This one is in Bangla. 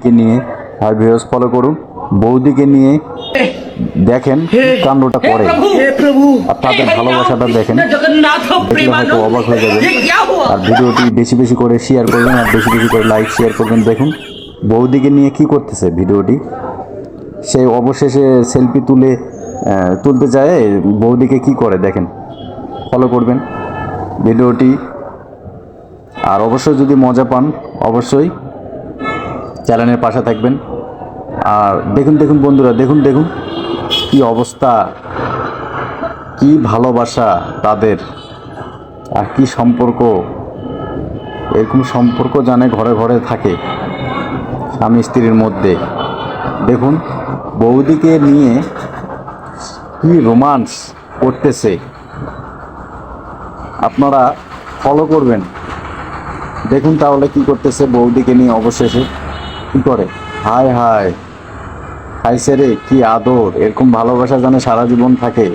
নিয়ে আর ভিউস ফলো করুন। বৌদিকে নিয়ে দেখেন কাণ্ডটা করে আর তাদের ভালোবাসাটা দেখেন। হয়তো অবাক হয়ে যাবেন। আর ভিডিওটি বেশি বেশি করে শেয়ার করবেন আর বেশি বেশি করে লাইক শেয়ার করবেন। দেখুন বৌদিকে নিয়ে কি করতেছে ভিডিওটি? সে অবশেষে সেলফি তুলে তুলতে চায় বৌদিকে কি করে? দেখেন ফলো করবেন ভিডিওটি। আর অবশ্যই যদি মজা পান অবশ্যই চ্যানেলের পাশে থাকবেন। আর দেখুন দেখুন বন্ধুরা, দেখুন দেখুন কি অবস্থা, কি ভালোবাসা তাদের, আর কি সম্পর্ক। এরকম সম্পর্ক জানে ঘরে ঘরে থাকে স্বামী স্ত্রীর মধ্যে। দেখুন, বৌদিকে নিয়ে কি রোমান্স করতেছে। আপনারা ফলো করবেন। দেখুন তাহলে কি করতেছে বৌদিকে নিয়ে অবশেষে। কি করে? হায় হায়। খাইছে রে কি আদর। এরকম ভালোবাসা যেন সারা জীবন থাকে।